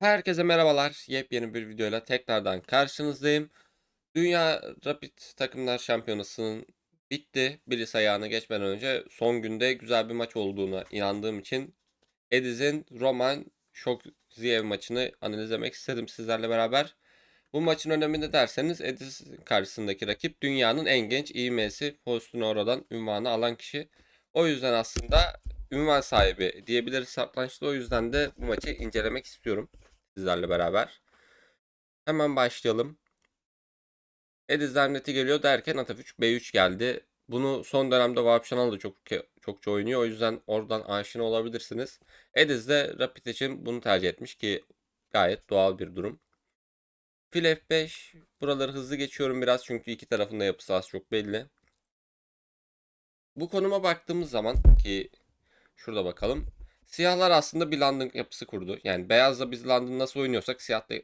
Herkese merhabalar. Yepyeni bir videoyla tekrardan karşınızdayım. Dünya Rapid Takımlar Şampiyonası'nın bitti. Birisi ayağına geçmeden önce son günde güzel bir maç olduğuna inandığım için Ediz'in Roman Şokziyev maçını analizlemek istedim sizlerle beraber. Bu maçın önemini derseniz Ediz karşısındaki rakip dünyanın en genç IM'si Postunora'dan ünvanı alan kişi. O yüzden aslında ünvan sahibi diyebiliriz satrançta. O yüzden de bu maçı incelemek istiyorum sizlerle beraber. Hemen başlayalım. Ediz Zernet'i geliyor derken at F3 B3 geldi. Bunu son dönemde Vahap Şanal da çok çokça oynuyor. O yüzden oradan aşina olabilirsiniz. Ediz de Rapid için bunu tercih etmiş ki gayet doğal bir durum. Fil F5. Buraları hızlı geçiyorum biraz çünkü iki tarafın da yapısı az çok belli. Bu konuma baktığımız zaman ki şurada bakalım. Siyahlar aslında bir London yapısı kurdu. Yani beyazla biz London nasıl oynuyorsak siyah da,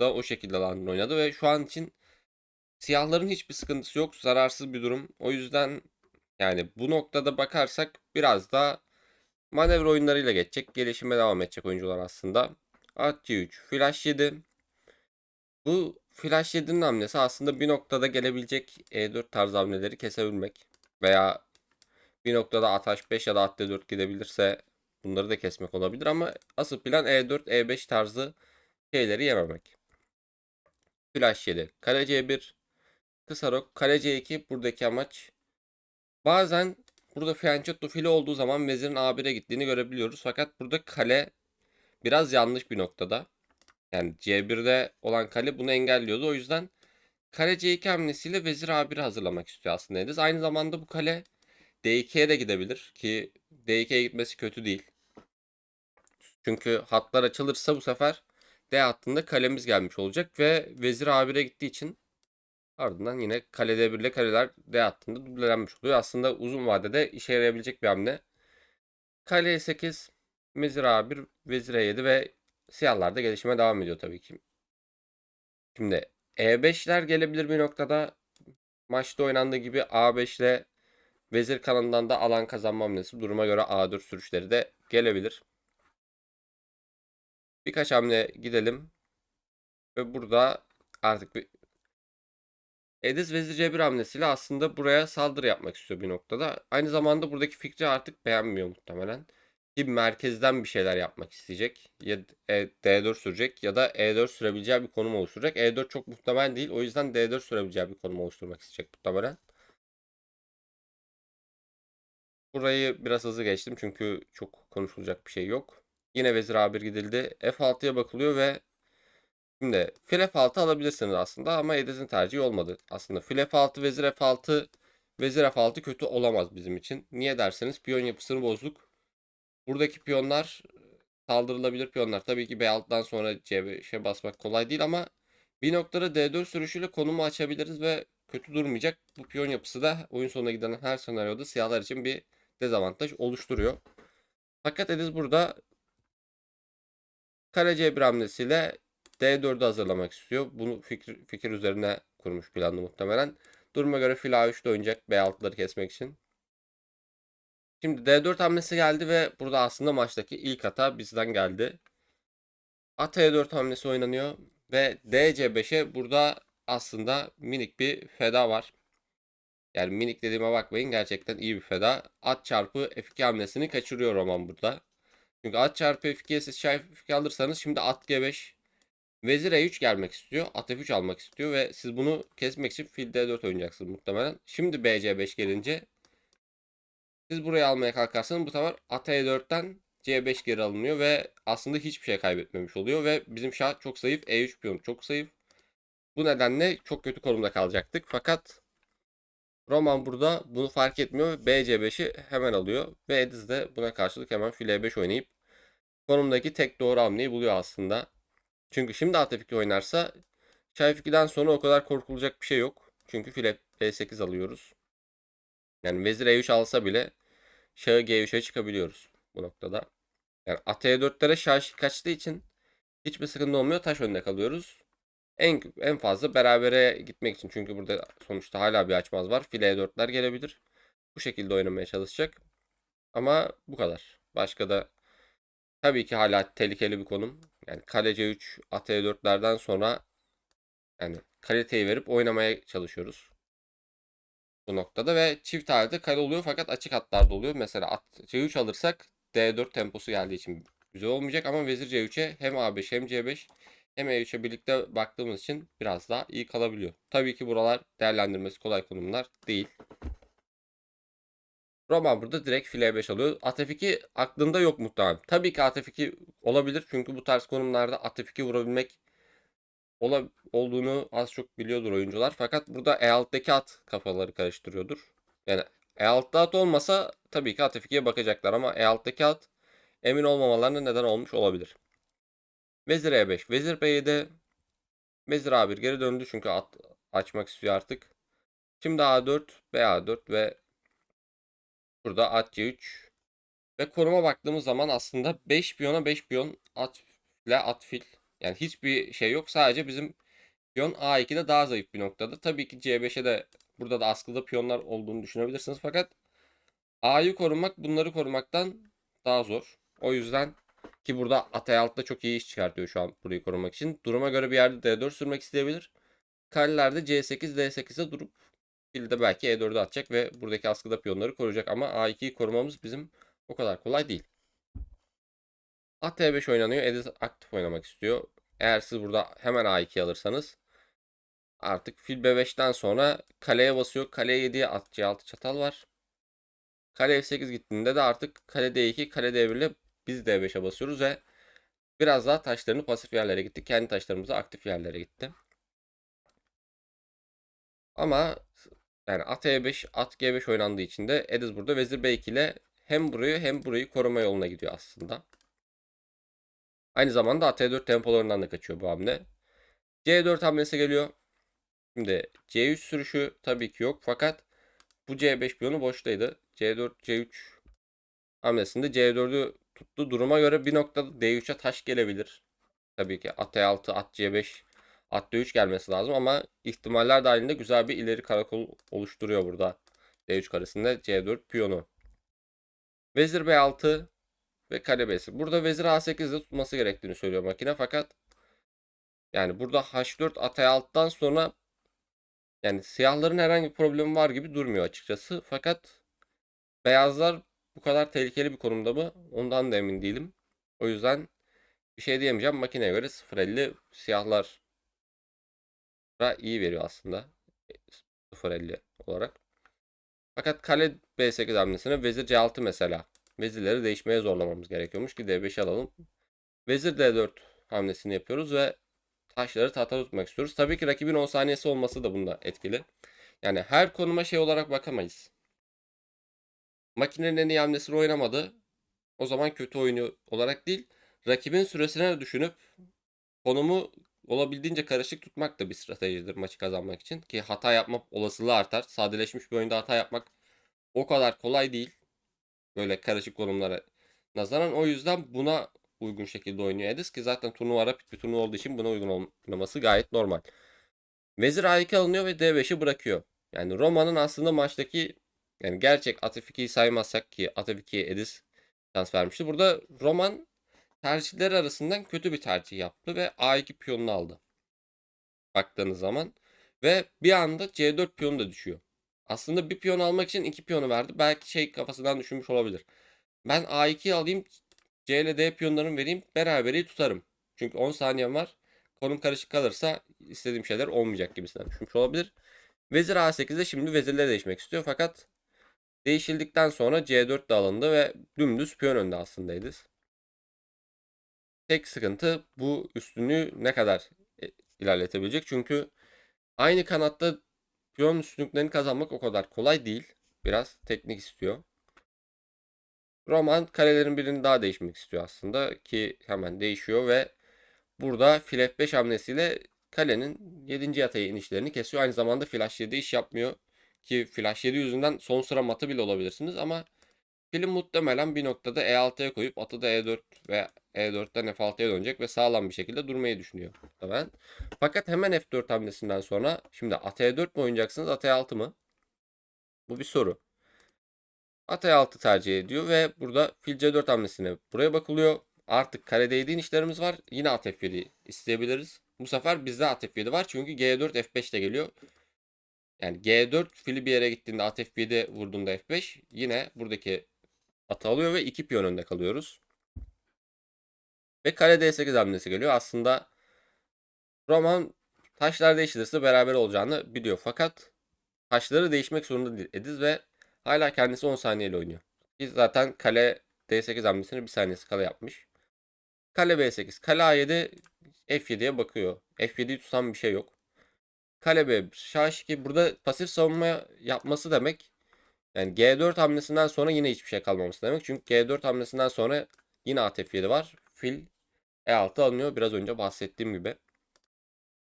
da o şekilde London oynadı ve şu an için siyahların hiçbir sıkıntısı yok. Zararsız bir durum. O yüzden yani bu noktada bakarsak biraz da manevra oyunlarıyla geçecek. Gelişime devam edecek oyuncular aslında. At C3, Flash 7. Bu Flash 7'nin hamlesi aslında bir noktada gelebilecek E4 tarzı hamleleri kesebilmek. Veya bir noktada at H5 ya da at D4 gidebilirse bunları da kesmek olabilir ama asıl plan E4, E5 tarzı şeyleri yememek. Flash 7, kale C1, kısa rok, kale C2 buradaki amaç. Bazen burada fianchetto fili olduğu zaman vezirin A1'e gittiğini görebiliyoruz. Fakat burada kale biraz yanlış bir noktada. Yani C1'de olan kale bunu engelliyordu. O yüzden kale C2 hamlesiyle vezir A1'i hazırlamak istiyor aslında Ediz. Aynı zamanda bu kale D2'ye de gidebilir ki D2'ye gitmesi kötü değil. Çünkü hatlar açılırsa bu sefer D hattında kalemiz gelmiş olacak ve vezir A1'e gittiği için ardından yine kale D1 ile kareler D hattında dublelenmiş oluyor. Aslında uzun vadede işe yarayabilecek bir hamle. Kale E8, vezir A1, vezir E7 ve siyahlar da gelişime devam ediyor tabii ki. Şimdi E5'ler gelebilir bir noktada. Maçta oynandığı gibi A5 ile vezir kanalından da alan kazanma hamlesi. Duruma göre A4 sürüşleri de gelebilir. Birkaç hamle gidelim. Ve burada artık bir Ediz vezir C1 hamlesiyle aslında buraya saldırı yapmak istiyor bir noktada. Aynı zamanda buradaki fikri artık beğenmiyor muhtemelen. Ki merkezden bir şeyler yapmak isteyecek. Ya D4 sürecek ya da E4 sürebileceği bir konum oluşturacak. E4 çok muhtemel değil. O yüzden D4 sürebileceği bir konum oluşturmak isteyecek muhtemelen. Burayı biraz hızlı geçtim çünkü çok konuşulacak bir şey yok. Yine vezir A1 gidildi. F6'ya bakılıyor ve şimdi fil F6 alabilirsiniz aslında ama Ediz'in tercihi olmadı. Aslında fil F6, vezir F6, vezir F6 kötü olamaz bizim için. Niye derseniz piyon yapısını bozduk. Buradaki piyonlar saldırılabilir piyonlar. Tabii ki B6'dan sonra C5'e basmak kolay değil ama bir noktada D4 sürüşüyle konumu açabiliriz ve kötü durmayacak. Bu piyon yapısı da oyun sonuna giden her senaryoda siyahlar için bir dezavantaj oluşturuyor. Fakat Ediz burada kare C1 hamlesiyle D4'ü hazırlamak istiyor. Bunu fikir, fikir üzerine kurmuş planlı muhtemelen. Duruma göre fil A3'te oynayacak B6'ları kesmek için. Şimdi D4 hamlesi geldi ve burada aslında maçtaki ilk hata bizden geldi. At E4 hamlesi oynanıyor ve DC5'e burada aslında minik bir feda var. Yani minik dediğime bakmayın gerçekten iyi bir feda. At çarpı F2 hamlesini kaçırıyor Roman burada. Çünkü at çarpı F2'ye siz şah F2 alırsanız şimdi at G5 vezir E3 gelmek istiyor. At F3 almak istiyor ve siz bunu kesmek için fil D4 oynayacaksınız muhtemelen. Şimdi BC5 gelince siz burayı almaya kalkarsanız bu sefer at E4'ten C5 geri alınıyor ve aslında hiçbir şey kaybetmemiş oluyor ve bizim şah çok zayıf. E3 piyonu çok zayıf. Bu nedenle çok kötü konumda kalacaktık. Fakat Roman burada bunu fark etmiyor. BC5'i hemen alıyor. Ve Ediz de buna karşılık hemen file E5 oynayıp konumdaki tek doğru hamleyi buluyor aslında. Çünkü şimdi at F2 oynarsa Şah F2'den sonra o kadar korkulacak bir şey yok. Çünkü file B8 alıyoruz. Yani vezir E3 alsa bile şahı G3'e çıkabiliyoruz bu noktada. Yani at E4'lere şah kaçtığı için hiçbir sıkıntı olmuyor. Taş önünde kalıyoruz. En, en fazla berabere gitmek için. Çünkü burada sonuçta hala bir açmaz var. File E4'ler gelebilir. Bu şekilde oynamaya çalışacak. Ama bu kadar. Başka da tabii ki hala tehlikeli bir konum. Yani kale C3, at E4'lerden sonra yani kaliteyi verip oynamaya çalışıyoruz. Bu noktada ve çift halde kale oluyor fakat açık hatlarda oluyor. Mesela at C3 alırsak D4 temposu geldiği için güzel olmayacak ama vezir C3'e hem A5 hem C5 hem E3'e birlikte baktığımız için biraz daha iyi kalabiliyor. Tabii ki buralar değerlendirmesi kolay konumlar değil. Roman burada direkt file 5 alıyor. At F2 aklında yok muhtemelen. Tabii ki at F2 olabilir çünkü bu tarz konumlarda at F2 vurabilmek ola, olduğunu az çok biliyordur oyuncular. Fakat burada E6'daki at kafaları karıştırıyordur. Yani E6'da at olmasa tabii ki at F2'ye bakacaklar ama E6'daki at emin olmamalarına neden olmuş olabilir. Vezir E5. Vezir B7. Vezir A1 geri döndü çünkü at açmak istiyor artık. Şimdi A4, BA4 ve burada at C3 ve konuma baktığımız zaman aslında 5 piyona 5 piyon at ile at fil. Yani hiçbir şey yok. Sadece bizim piyon A2'de daha zayıf bir noktada. Tabii ki C5'e de burada da askıda piyonlar olduğunu düşünebilirsiniz. Fakat A'yı korumak bunları korumaktan daha zor. O yüzden ki burada Atay altta çok iyi iş çıkartıyor şu an burayı korumak için. Duruma göre bir yerde D4 sürmek isteyebilir. Karelerde C8, D8'e durup fil de belki E4'e atacak ve buradaki askıda piyonları koruyacak. Ama A2'yi korumamız bizim o kadar kolay değil. At E5 oynanıyor. Edis aktif oynamak istiyor. Eğer siz burada hemen A2 alırsanız artık fil B5'ten sonra kaleye basıyor. Kale 7'ye at C6 çatal var. Kale F8 gittiğinde de artık kale D2, kale D1 ile biz D5'e basıyoruz ve biraz daha taşlarını pasif yerlere gitti. Kendi taşlarımız da aktif yerlere gitti. Ama yani at E5, at G5 oynandığı için de Ediz burada vezir B2 ile hem burayı hem burayı koruma yoluna gidiyor aslında. Aynı zamanda at E4 tempolarından da kaçıyor bu hamle. C4 hamlesi geliyor. Şimdi C3 sürüşü tabii ki yok fakat bu C5 piyonu boştaydı. C4, C3 hamlesinde C4'ü tuttu. Duruma göre bir noktada D3'e taş gelebilir. Tabii ki at E6, at C5, at D3 gelmesi lazım ama ihtimaller dahilinde güzel bir ileri karakol oluşturuyor burada. D3 karesinde C4 piyonu. Vezir B6 ve kale B8. Burada vezir A8'de tutması gerektiğini söylüyor makine fakat yani burada H4 at E6'dan sonra yani siyahların herhangi bir problemi var gibi durmuyor açıkçası. Fakat beyazlar bu kadar tehlikeli bir konumda mı? Ondan da emin değilim. O yüzden bir şey diyemeyeceğim. Makineye göre 0.50 siyahlar iyi veriyor aslında. 0.50 olarak. Fakat kale B8 hamlesine vezir C6 mesela. Vezirleri değişmeye zorlamamız gerekiyormuş ki D5 alalım. Vezir D4 hamlesini yapıyoruz ve taşları tahta tutmak istiyoruz. Tabii ki rakibin 10 saniyesi olması da bunda etkili. Yani her konuma şey olarak bakamayız. Makinenin en iyi hamlesini oynamadı. O zaman kötü oyunu olarak değil, rakibin süresine düşünüp konumu olabildiğince karışık tutmak da bir stratejidir maçı kazanmak için. Ki hata yapma olasılığı artar. Sadeleşmiş bir oyunda hata yapmak o kadar kolay değil. Böyle karışık konumlara nazaran. O yüzden buna uygun şekilde oynuyor Edis ki zaten turnuva rapid bir turnuva olduğu için buna uygun oynaması gayet normal. Vezir A2 alınıyor ve D5'i bırakıyor. Yani Roma'nın aslında maçtaki yani gerçek Atefik'i saymazsak ki Atefik'e Edis şans vermişti. Burada Roman tercihleri arasından kötü bir tercih yaptı ve A2 piyonunu aldı. Baktığınız zaman ve bir anda C4 piyonu da düşüyor. Aslında bir piyon almak için iki piyonu verdi. Belki şey kafasından düşünmüş olabilir. Ben A2'yi alayım C ile D piyonlarını vereyim beraberi tutarım. Çünkü 10 saniyem var. Konum karışık kalırsa istediğim şeyler olmayacak gibisinden düşünmüş olabilir. Vezir A8'de şimdi vezirle değişmek istiyor fakat değişildikten sonra C4 de alındı ve dümdüz piyon önde aslında Edis. Tek sıkıntı bu üstünlüğü ne kadar e, ilerletebilecek. Çünkü aynı kanatta piyon üstünlüklerini kazanmak o kadar kolay değil. Biraz teknik istiyor. Roman karelerin birini daha değişmek istiyor aslında ki hemen değişiyor ve burada fil f5 hamlesiyle kalenin 7. yatayı inişlerini kesiyor. Aynı zamanda flash 7 iş yapmıyor ki flash 7 yüzünden son sıra matı bile olabilirsiniz ama film muhtemelen bir noktada E6'ya koyup atı da E4 ve E4'ten F6'ya dönecek ve sağlam bir şekilde durmayı düşünüyor muhtemelen. Fakat hemen F4 hamlesinden sonra şimdi at E4 mi oynayacaksınız at E6 mı? Bu bir soru. At E6 tercih ediyor ve burada fil C4 hamlesine buraya bakılıyor. artık kale değdiğin işlerimiz var. Yine at F7 isteyebiliriz. Bu sefer bizde at F7 var çünkü G4 F5 de geliyor. Yani G4 fili bir yere gittiğinde at F7 vurduğunda F5 yine buradaki atı alıyor ve 2 piyon önde kalıyoruz. Ve kale D8 hamlesi geliyor. Aslında Roman taşlar değiştirirse beraber olacağını biliyor. Fakat taşları değişmek zorunda değil Ediz ve hala kendisi 10 saniyeyle oynuyor. Biz zaten kale D8 hamlesini bir saniyesi kala yapmış. Kale B8, kale A7, F7'ye bakıyor. F7'yi tutan bir şey yok. Kale B1, Şah H2 burada pasif savunma yapması demek yani G4 hamlesinden sonra yine hiçbir şey kalmaması demek. Çünkü G4 hamlesinden sonra yine at F7 var. Fil E6 alınıyor biraz önce bahsettiğim gibi.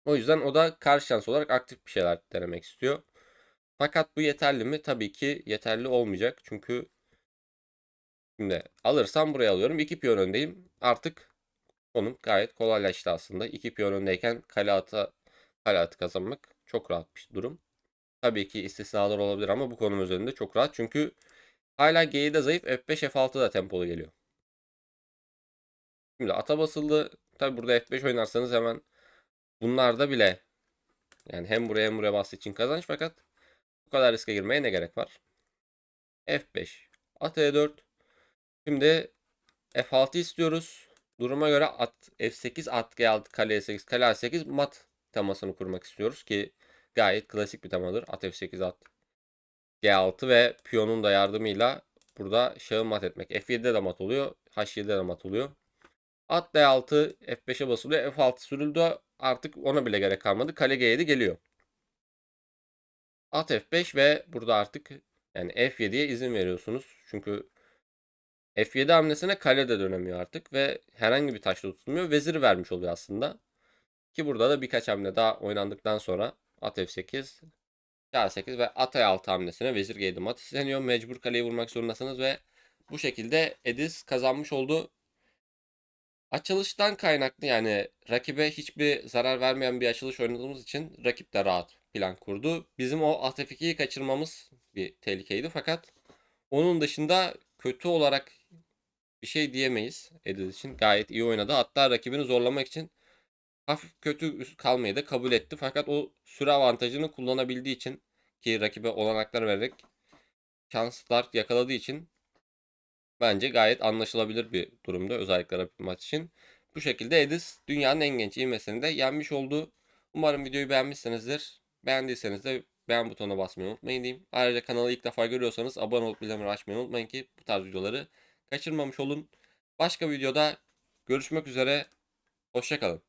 O yüzden o da karşı şans olarak aktif bir şeyler denemek istiyor. Fakat bu yeterli mi? Tabii ki yeterli olmayacak. Çünkü şimdi alırsam buraya alıyorum. 2 piyon öndeyim. Artık konum gayet kolaylaştı aslında. 2 piyon öndeyken kale atı, kale atı kazanmak çok rahat bir durum. Tabii ki istisnalar olabilir ama bu konum üzerinde çok rahat. Çünkü hala G'de zayıf F5 F6 da tempolu geliyor. Şimdi ata basıldı. Tabii burada F5 oynarsanız hemen bunlarda bile yani hem buraya hem buraya bastığı için kazanç fakat bu kadar riske girmeye ne gerek var? F5 at E4 Şimdi F6 istiyoruz. Duruma göre at F8 at G6 kale E8 kale A8 mat temasını kurmak istiyoruz ki gayet klasik bir temadır. At F8 at G6 ve piyonun da yardımıyla burada şahı mat etmek. F7'de de mat oluyor. H7'de de mat oluyor. At D6 F5'e basılıyor. F6 sürüldü. Artık ona bile gerek kalmadı. Kale G7 geliyor. At F5 ve burada artık yani F7'ye izin veriyorsunuz. Çünkü F7 hamlesine kale de dönemiyor artık ve herhangi bir taşla tutulmuyor. Veziri vermiş oluyor aslında. Ki burada da birkaç hamle daha oynandıktan sonra at F8, K8 ve at E6 hamlesine vezir G7 mat isteniyor. Mecbur kaleyi vurmak zorundasınız ve bu şekilde Ediz kazanmış oldu. Açılıştan kaynaklı yani rakibe hiçbir zarar vermeyen bir açılış oynadığımız için rakip de rahat plan kurdu. Bizim o at F2'yi kaçırmamız bir tehlikeydi fakat onun dışında kötü olarak bir şey diyemeyiz Ediz için. Gayet iyi oynadı. Hatta rakibini zorlamak için hafif kötü kalmayı da kabul etti. Fakat o süre avantajını kullanabildiği için ki rakibe olanaklar vererek şanslar yakaladığı için bence gayet anlaşılabilir bir durumda özellikle rapid maç için. Bu şekilde Edis dünyanın en genç ilmesini de yenmiş oldu. Umarım videoyu beğenmişsinizdir. Beğendiyseniz de beğen butonuna basmayı unutmayın diyeyim. Ayrıca kanalı ilk defa görüyorsanız abone olup bildirimleri açmayı unutmayın ki bu tarz videoları kaçırmamış olun. Başka videoda görüşmek üzere. Hoşçakalın.